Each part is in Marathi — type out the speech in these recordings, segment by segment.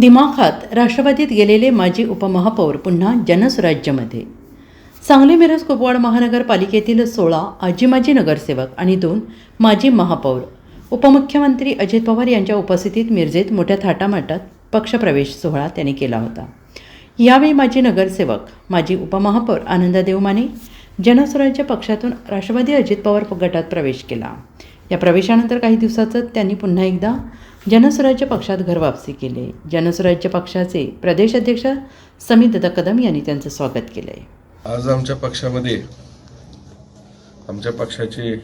दिमाखात राष्ट्रवादीत गेलेले माजी उपमहापौर पुन्हा जनस्वराज्यमध्ये सांगली मिरज कुपवाड महानगरपालिकेतील सोळा आजी माजी नगरसेवक आणि दोन माजी महापौर. उपमुख्यमंत्री अजित पवार यांच्या उपस्थितीत मिरजेत मोठ्या थाटामाटात पक्षप्रवेश सोहळा त्यांनी केला होता. यावेळी माजी नगरसेवक माजी उपमहापौर आनंदा देवमाने जनस्वराज्य पक्षातून राष्ट्रवादी अजित पवार गटात प्रवेश केला. या प्रवेशानंतर काही दिवसातच त्यांनी पुन्हा एकदा जनस्वराज्य पक्षात घरवापसी केले. जनस्वराज्य पक्षाचे प्रदेशाध्यक्ष समित दत्ता कदम यांनी त्यांचं स्वागत केलं आहे आज आमच्या पक्षामध्ये आमच्या पक्षाचे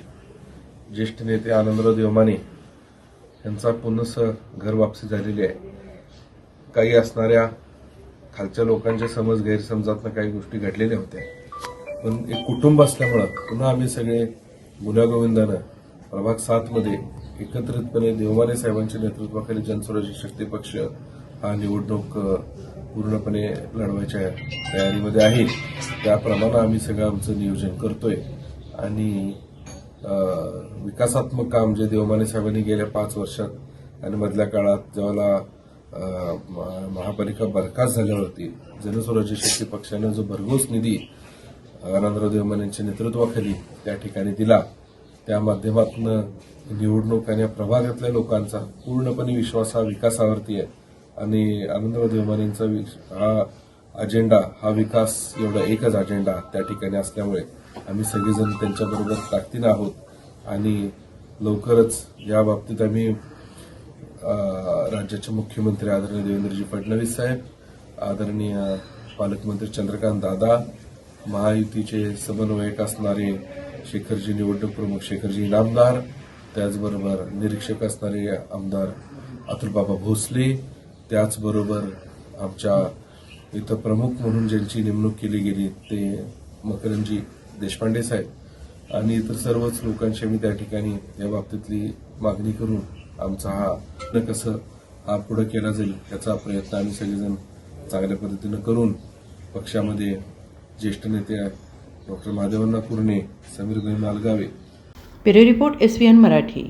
ज्येष्ठ नेते आनंदराव देवमाने यांचा पुनस घर वापसी झालेली आहे. काही असणाऱ्या खालच्या लोकांच्या समज गैरसमजातनं काही गोष्टी घडलेल्या होत्या. पण एक कुटुंब असल्यामुळं पुन्हा आम्ही सगळे गुन्हागोविंदानं प्रभाग सात मध्ये एकत्रितपणे देवमाने साहेबांच्या नेतृत्वाखाली जनस्वराज्य शक्ती पक्ष हा निवडणूक पूर्णपणे लढवायच्या तयारीमध्ये आहे. त्याप्रमाणे आम्ही सगळं आमचं नियोजन करतोय. आणि विकासात्मक काम जे देवमाने साहेबांनी गेल्या पाच वर्षात आणि मधल्या काळात जेव्हा अ, महापालिका बरखास्त झाल्यावरती जनस्वराज्य शक्ती पक्षानं जो भरघोस निधी आनंदराव देवमानेंच्या नेतृत्वाखाली त्या ठिकाणी दिला. त्या माध्यमातून निवडणूक आणि या प्रभागातल्या लोकांचा पूर्णपणे विश्वास हा विकासावरती आहे. आणि आनंदराव देवमानेंचा हा अजेंडा हा विकास एवढा एकच अजेंडा त्या ठिकाणी असल्यामुळे आम्ही सगळेजण त्यांच्याबरोबर ताकदीनं आहोत. आणि लवकरच या बाबतीत आम्ही राज्याचे मुख्यमंत्री आदरणीय देवेंद्रजी फडणवीस साहेब आदरणीय पालकमंत्री चंद्रकांत दादा महायुतीचे समन्वयक असणारे शेखरजी निवडणूक प्रमुख शेखरजी इनामदार त्याचबरोबर निरीक्षक असणारे आमदार अतुलबाबा भोसले त्याचबरोबर आमच्या इथं प्रमुख म्हणून ज्यांची नेमणूक केली गेली ते मकरंजी देशपांडे साहेब आणि इतर सर्वच लोकांशी आम्ही त्या ठिकाणी या बाबतीतली मागणी करून आमचा हा कसं हा पुढे केला जाईल याचा प्रयत्न आम्ही सगळेजण चांगल्या पद्धतीनं करून पक्षामध्ये ज्येष्ठ नेते डॉक्टर महादेवांना Kurane Sameer Samirbhai Malgave bureau report S N Marathi.